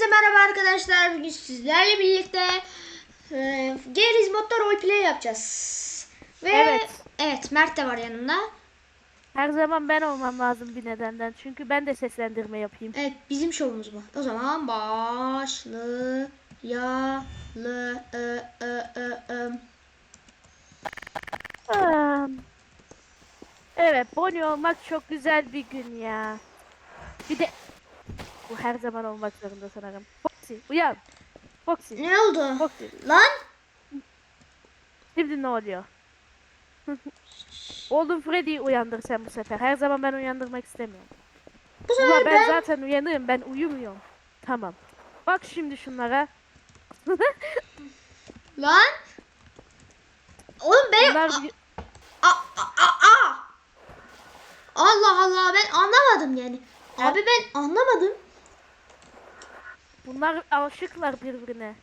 Hepinize merhaba arkadaşlar. Bugün sizlerle birlikte e, Geriz Mod'da roleplay yapacağız. Ve Evet. evet Mert de var yanımda. Her zaman ben olmam lazım bir nedenden. Çünkü ben de seslendirme yapayım. Evet bizim şovumuz bu. O zaman başlayalım. Evet, Bonnie olmak çok güzel bir gün ya. Bir de bu her zaman olmak zorunda sanırım. Foxy, uyan. Foxy, Ne oldu? Foxy. Lan Şimdi ne oluyor? Oğlum Freddy'yi uyandır sen bu sefer. Her zaman ben uyandırmak istemiyorum. bu Ulan sefer ben ben... zaten uyanığım, ben uyumuyorum. Tamam. Bak şimdi şunlara. Lan. Oğlum benim... Bunlar a- a- a- a. Allah Allah ben anlamadım yani. Abi ben anlamadım. Bunlar aşıklar birbirine.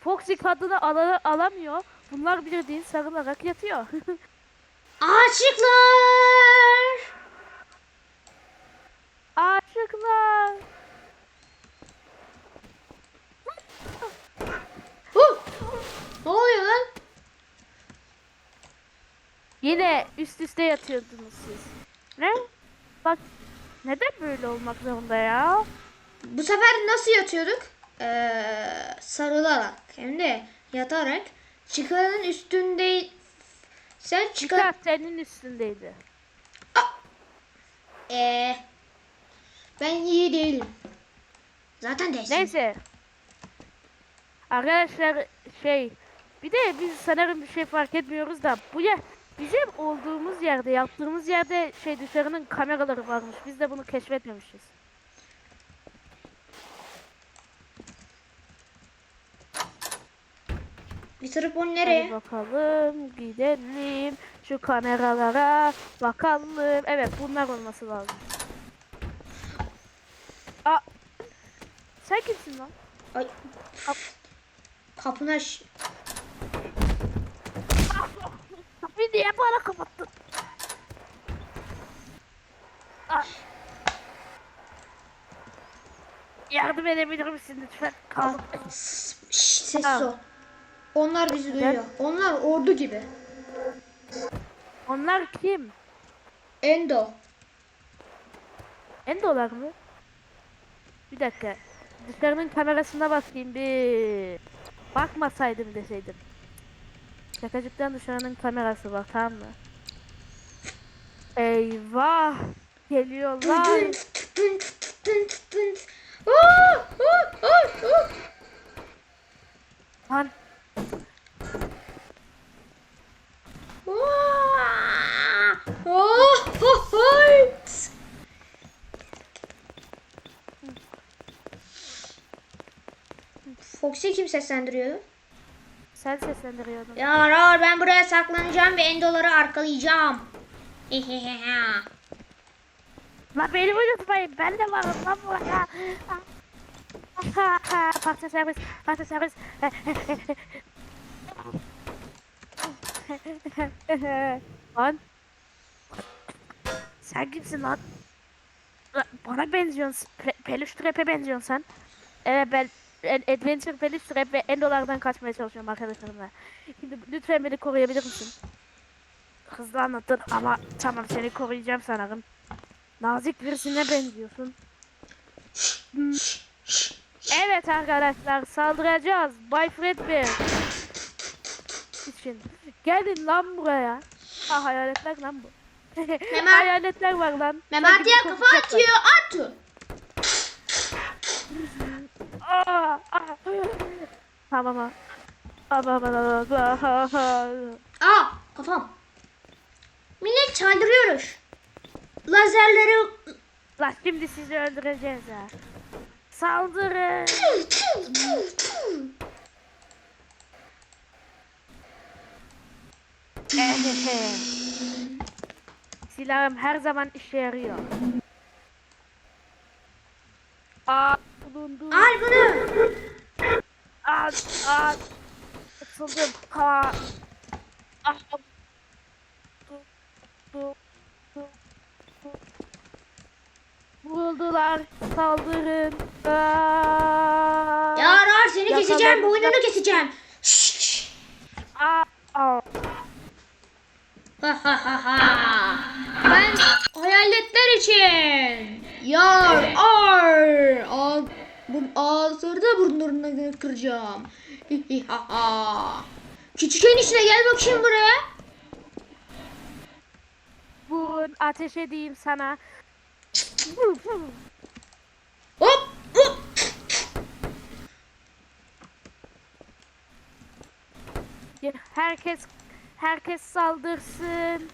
Foxy kadını ala- alamıyor. Bunlar bildiğin sarılarak yatıyor. Aşıklar. Aşıklar. Ne oluyor lan? Yine üst üste yatıyordunuz siz. Ne? Bak neden böyle olmak zorunda ya? Bu sefer nasıl yatıyorduk? Ee, sarılarak hem de yatarak çıkarın üstünde sen çıkar Çıkar senin üstündeydi. ee, ben iyi değilim. Zaten değilsin. Neyse. Arkadaşlar şey bir de biz sanırım bir şey fark etmiyoruz da bu yer bizim olduğumuz yerde yaptığımız yerde şey dışarının kameraları varmış. Biz de bunu keşfetmemişiz. Bitirip onu Hadi nereye? bakalım gidelim şu kameralara bakalım. Evet bunlar olması lazım. Aa, sen kimsin lan? Ay. Kapını aç. Kapıyı niye bana kapattın? Aa. Yardım edebilir misin lütfen? Kaldım. Şşş, sessiz Tamam. Onlar bizi duyuyor. Onlar ordu gibi. Onlar kim? Endo. Endolar mı? Bir dakika. Dışarının kamerasına bakayım bir. Bakmasaydım deseydim. Şakacıktan dışarının kamerası var tamam mı? Eyvah! Geliyorlar. Lan Aa! Oh, oh, oh. Foxy kim seslendiriyordu? sen seslendiriyordun. Ya Raul ben buraya saklanacağım ve endoları arkalayacağım. Lan beni unutmayın ben de varım lan burada. Parça servis, parça servis. lan. Sen kimsin lan? Bana benziyorsun. Pe peluş trap'e benziyorsun sen. Evet ben Ad- Adventure peluş trap ve endolardan kaçmaya çalışıyorum arkadaşlarımla. Şimdi lütfen beni koruyabilir misin? Hızlı anlattın ama tamam seni koruyacağım sanırım. Nazik birisine benziyorsun. Hmm. Evet arkadaşlar saldıracağız. Bay Fredbear. için. Gelin lan buraya. Ha hayaletler lan bu. Hemen- hayaletler var lan. Memati'ye Sanki bir kafa korkacak atıyor Artu. var. Aa, aa. Tamam ha. Tamam, tamam, tamam. Aa kafam. Millet çaldırıyoruz. Lazerleri Lan şimdi sizi öldüreceğiz ha. Saldırın. Ehehe. Silahım her zaman işe yarıyor. Aa, bulundu. Al bunu. Aa, aa. Atıldım. Ha. Ah. Du, du, du, du. Vuruldular. Saldırın. Aa. keseceğim, Bakalım. boynunu keseceğim. Şşş. Aa, aa. Ha ha ha ha. Ben hayaletler için. Yar ar. Ağ, bu kıracağım. Hi hi ha ha. Küçük enişte gel bakayım buraya. Vurun ateş edeyim sana. Hop hop. Herkes herkes saldırsın.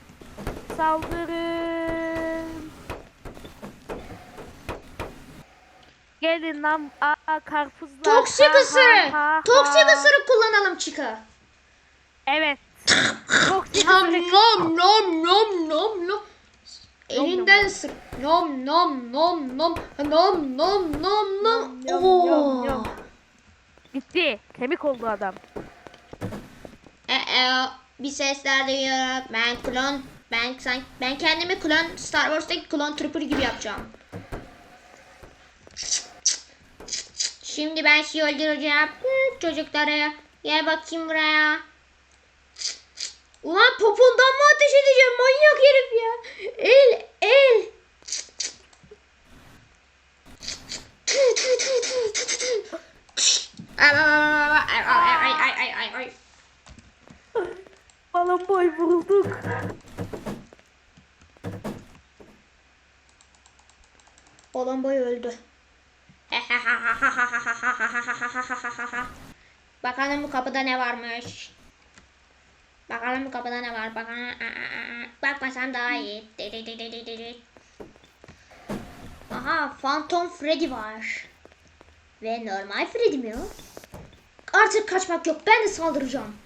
Saldırın. Gelin lan karpuzlar. Toksik Ha, ısırık. ha, Toksik ha. ısırık kullanalım çıka. Evet. Toksik Nom ısırık. nom nom nom nom nom. Elinden. Nom nom nom nom nom nom nom nom. Nom, nom, Oo. Bitti. Kemik oldu adam. Ee, bir sesler duyuyorum. Ben klon, ben sanki ben kendimi klon Star Wars'taki klon trooper gibi yapacağım. Şimdi ben şey öldüreceğim. Hı, gel bakayım buraya. Ulan popundan mı ateş edeceğim manyak herif ya. El el. Ay ay ay ay ay. Balon boy vurulduk. Olan boy öldü. Bakalım bu kapıda ne varmış. Bakalım bu kapıda ne var. Bakalım. Bakmasam daha iyi. Aha, Phantom Freddy var. Ve normal Freddy mi o? Artık kaçmak yok. Ben de saldıracağım.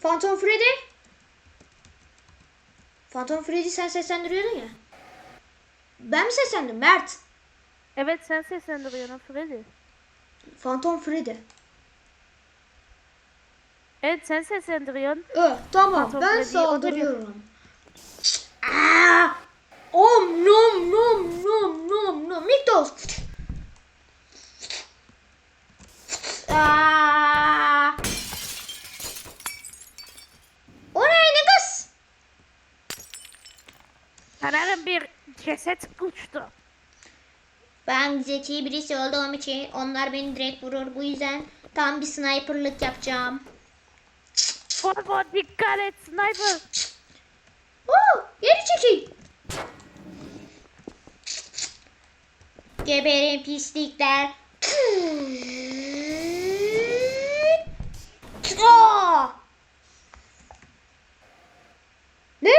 Phantom Freddy? Phantom Freddy sen seslendiriyordun ya. Ben mi seslendim Mert? Evet sen seslendiriyorsun Freddy. Phantom Freddy. Evet sen seslendiriyorsun. Ö, tamam Phantom ben Freddy, saldırıyorum. Aa! Om nom nom nom nom nom. Miktos. Aa! O ne ne kız? Sanırım bir ceset uçtu. Ben zeki birisi olduğum için onlar beni direkt vurur. Bu yüzden tam bir sniperlık yapacağım. Baba dikkat et sniper. Oo, geri çekil. Geberin pislikler. Aa! Ne?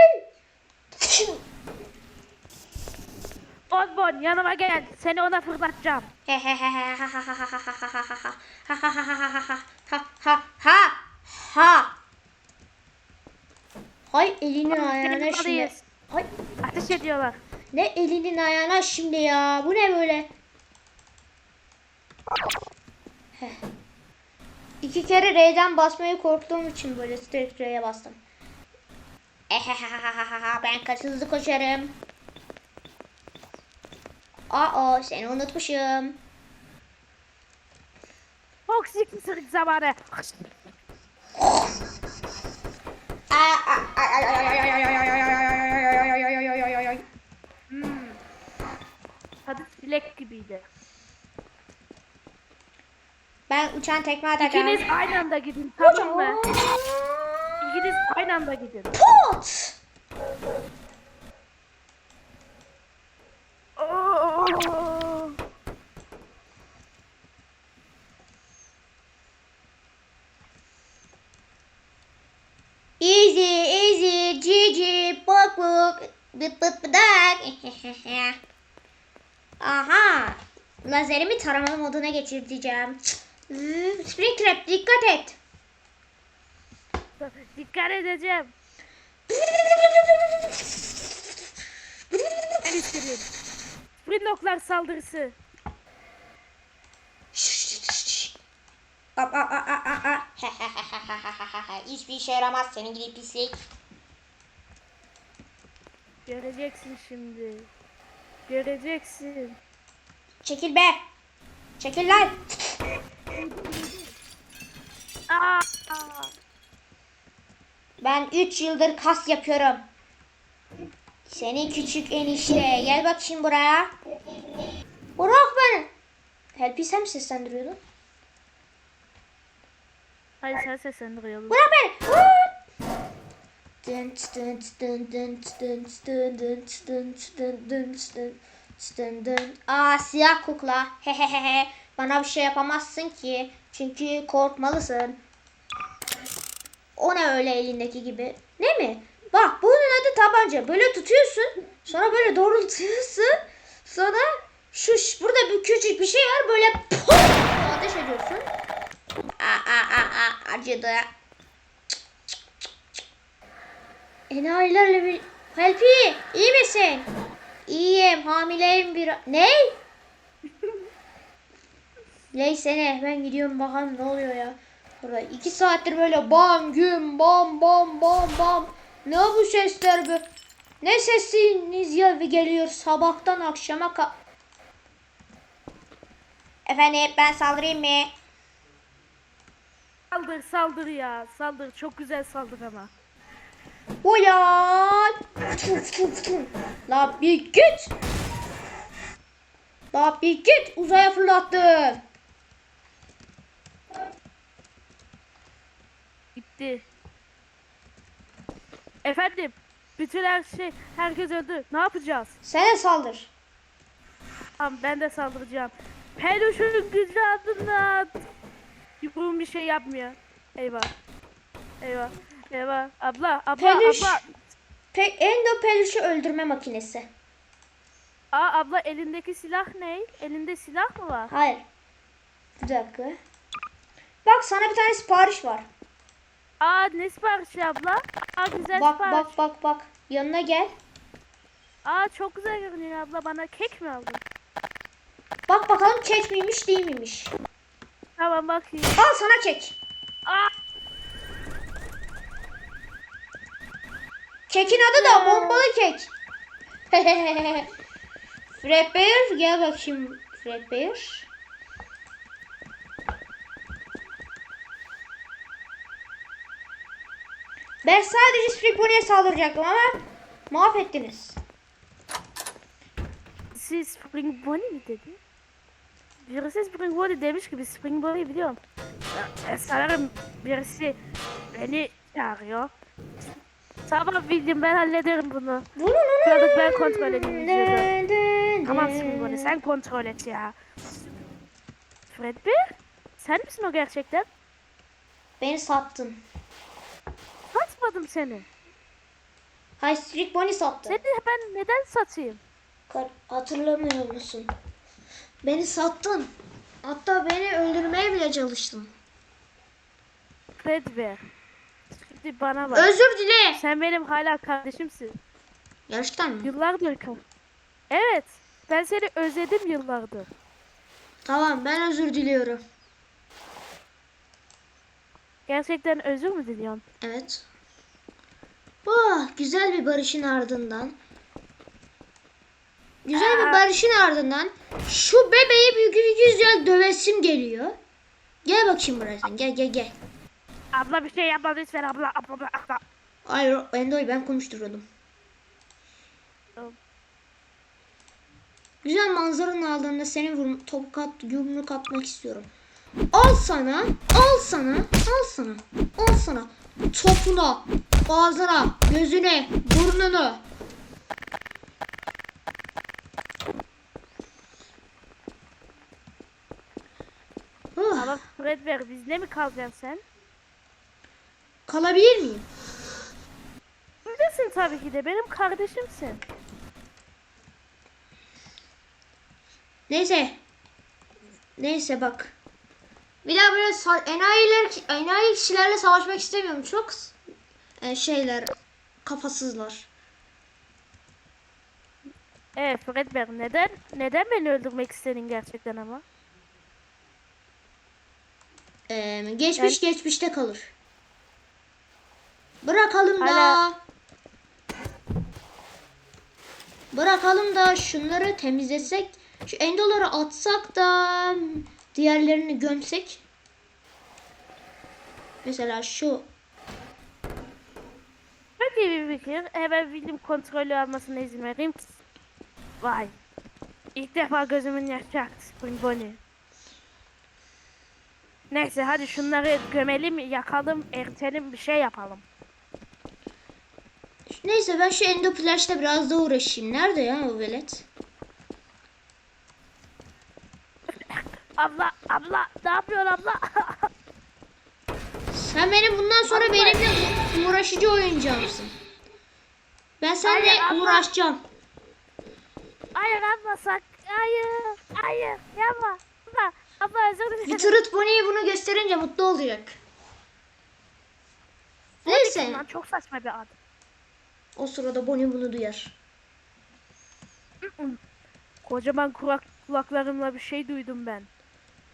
Bonbon yanıma gel. Seni ona fırlatacağım. ha. Hay elini ayağına şimdi. Hay Ateş ediyorlar. ne elinin ayağına şimdi ya. Bu ne böyle? Heh. İki kere R'den basmayı korktuğum için böyle straight R'ye bastım. ben kaç hızlı koşarım. Aa seni unutmuşum. Toksik ısırık zamanı. Hmm. Tadı çilek gibiydi. Ben uçan tekme atacağım. İkiniz aynı anda gidin tamam mı? İkiniz aynı anda gidin. Pot! Taramalı moduna geçireceğim. Hmm, Springtrap dikkat et. Dikkat edeceğim. Ben istedim. Sprinoklar saldırısı. Ap, ap, ap, ap, ap. Hiçbir işe yaramaz senin gibi pislik. Göreceksin şimdi. Göreceksin. Çekil be. Çekil lan. Aa! Ben 3 yıldır kas yapıyorum. Seni küçük enişte. Gel bakayım buraya. Bırak beni. Help'i sen mi seslendiriyordun? Hayır sen seslendiriyorsun. Bırak beni. Dın dın dın dın dın dın dın dın dın dın dın dın dın. Aa siyah kukla. Hehehehe. Bana bir şey yapamazsın ki. Çünkü korkmalısın. O ne öyle elindeki gibi? Ne mi? Bak bunun adı tabanca. Böyle tutuyorsun. Sonra böyle doğrultuyorsun. Sonra şu burada bir küçük bir şey var. Böyle pum ateş ediyorsun. Aa, aa, aa, aa, acıdı. Enayilerle bir... Helpi iyi misin? İyiyim hamileyim bir... Ne? Neyse ne ben gidiyorum bakalım ne oluyor ya. Burada iki saattir böyle bam güm bam bam bam bam. Ne bu sesler bu? Ne sesiniz ya geliyor sabahtan akşama ka... Efendim ben saldırayım mı? Saldır saldır ya. Saldır. Çok güzel saldır ama. Uyan! La bir git! La bir git! Uzaya fırlattım. Gitti. Efendim. Bütün her şey, herkes öldü. Ne yapacağız? Sen saldır. Tamam ben de saldıracağım. Peluşun gücü adına. Yumruğum bir şey yapmıyor. Eyvah. Eyvah. Eyvah. Abla, abla, Peluş. abla. Pe Endo peluşu öldürme makinesi. Aa abla elindeki silah ne? Elinde silah mı var? Hayır. Bir dakika. Bak sana bir tane sipariş var. Aa ne siparişi abla? Aa güzel Bak sipariş. bak bak bak. Yanına gel. Aa çok güzel görünüyor abla. Bana kek mi aldın? Bak bakalım kek miymiş değil miymiş. Tamam bakayım. Al sana kek. Aa Kekin adı da bombalı kek. Frapper gel bakayım Frapper. Ben sadece Springbone'ye saldıracaktım ama mahvettiniz. siz Spring Bonnie mi dedi? Birisi Spring Bonnie demiş gibi Spring Bonnie'yi biliyorum. E, sanırım birisi beni çağırıyor. Tamam bildim ben hallederim bunu. Şurada ben kontrol edeyim videoda. Tamam Spring Bonnie sen kontrol et ya. Freddy? Sen misin o gerçekten? Beni sattın. Satmadım seni. Hay Springbone sattı. Seni ben neden satayım? Kar- Hatırlamıyor musun? Beni sattın. Hatta beni öldürmeye bile çalıştın. Freddy. Şimdi bana bak. Özür dile. Sen benim hala kardeşimsin. Gerçekten mi? Yıllardır kal. Evet. Ben seni özledim yıllardır. Tamam ben özür diliyorum. Gerçekten özür mü diliyorsun? Evet. Oh, güzel bir barışın ardından. Güzel bir barışın ardından şu bebeği bir gün güzel dövesim geliyor. Gel bakayım buraya sen. Gel gel gel. Abla bir şey yapma lütfen abla abla abla. abla. Hayır Endo'yu ben konuşturuyordum. Tamam. Güzel manzaranın aldığında seni vurum, tokat yumruk atmak istiyorum. Al sana, al sana, al sana, al sana. Topuna, ağzına, gözüne, burnunu. Ama Fred ver bizde mi kalacaksın sen? Kalabilir miyim? Bizdesin tabii ki de benim kardeşimsin. Neyse. Neyse bak. Bir daha böyle enayiler, enayi kişilerle savaşmak istemiyorum. Çok e, şeyler, kafasızlar. Evet Fred ver neden? Neden beni öldürmek istedin gerçekten ama? Ee, geçmiş geçmişte kalır. Bırakalım da. Hala- Bırakalım da şunları temizlesek. Şu endoları atsak da diğerlerini gömsek. Mesela şu. Çok iyi bir fikir. Hemen film kontrolü almasına izin vereyim. Vay. İlk defa gözümün yaşı aktı Spring Bonnie. Neyse hadi şunları gömelim, yakalım, ertelim bir şey yapalım. Neyse ben şu endo flash'ta biraz da uğraşayım. Nerede ya o velet? Abla, abla, ne yapıyorsun abla? Sen benim bundan sonra benimle uğraşıcı oyuncağımsın. Ben seninle Hayır, abla. uğraşacağım. hayır abla sak, hayır, hayır, yapma. Abla, abla özür dilerim. Literate Bonnie'ye bunu gösterince mutlu olacak. Neyse. Çok saçma bir ad. O sırada Bonnie bunu duyar. Kocaman kulak, kulaklarımla bir şey duydum ben.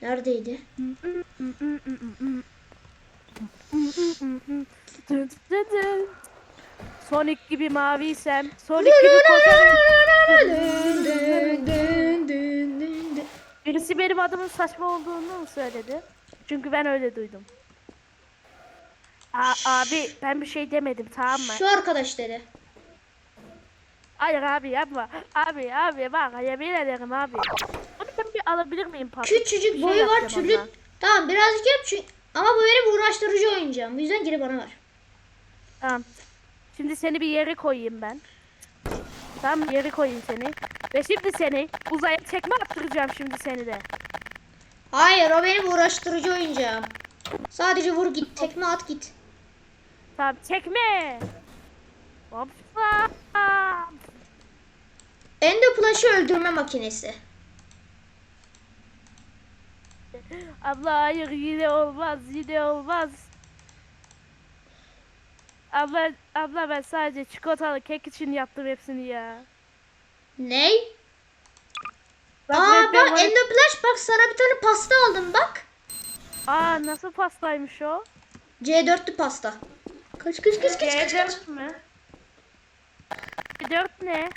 Neredeydi? Sonic gibi maviysem, Sonic gibi koşarım. Birisi benim adımın saçma olduğunu söyledi? Çünkü ben öyle duydum. Aa, abi ben bir şey demedim tamam mı? Şu arkadaş dedi. Hayır abi yapma. Abi abi bak yemin ederim abi. Onu ben bir alabilir miyim patron? Küçücük şey boyu var türlü. onunla. Tamam birazcık yap çünkü ama bu benim uğraştırıcı oyuncağım. Bu yüzden geri bana ver. Tamam. Şimdi seni bir yere koyayım ben. Tamam yere koyayım seni. Ve şimdi seni uzaya tekme attıracağım şimdi seni de. Hayır o benim uğraştırıcı oyuncağım. Sadece vur git tekme at git. Tamam tekme. Hoppa. Endoplash'ı öldürme makinesi. Abla hayır yine olmaz yine olmaz. Abla, abla ben sadece çikolatalı kek için yaptım hepsini ya. Ney? Bak Aa bak var- Endoplash bak sana bir tane pasta aldım bak. Aa nasıl pastaymış o? C4'lü pasta. Kaç kaç kaç kaç kaç kaç. C4 mü? C4 ne?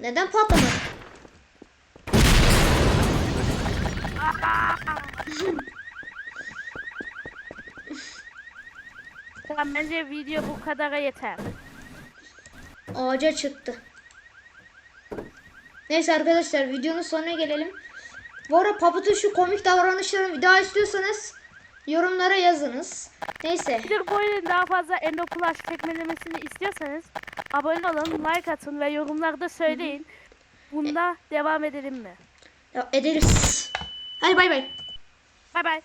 Neden patlamadı? Tamam bence video bu kadara yeter. Ağaca çıktı. Neyse arkadaşlar videonun sonuna gelelim. Bu arada Paput'un şu komik davranışlarını bir daha istiyorsanız yorumlara yazınız. Neyse. Bir bu oyunun daha fazla Endoplash tekmelemesini istiyorsanız abone olun, like atın ve yorumlarda söyleyin. Bunda devam edelim mi? Ya ederiz. Hadi bay bay. Bay bay.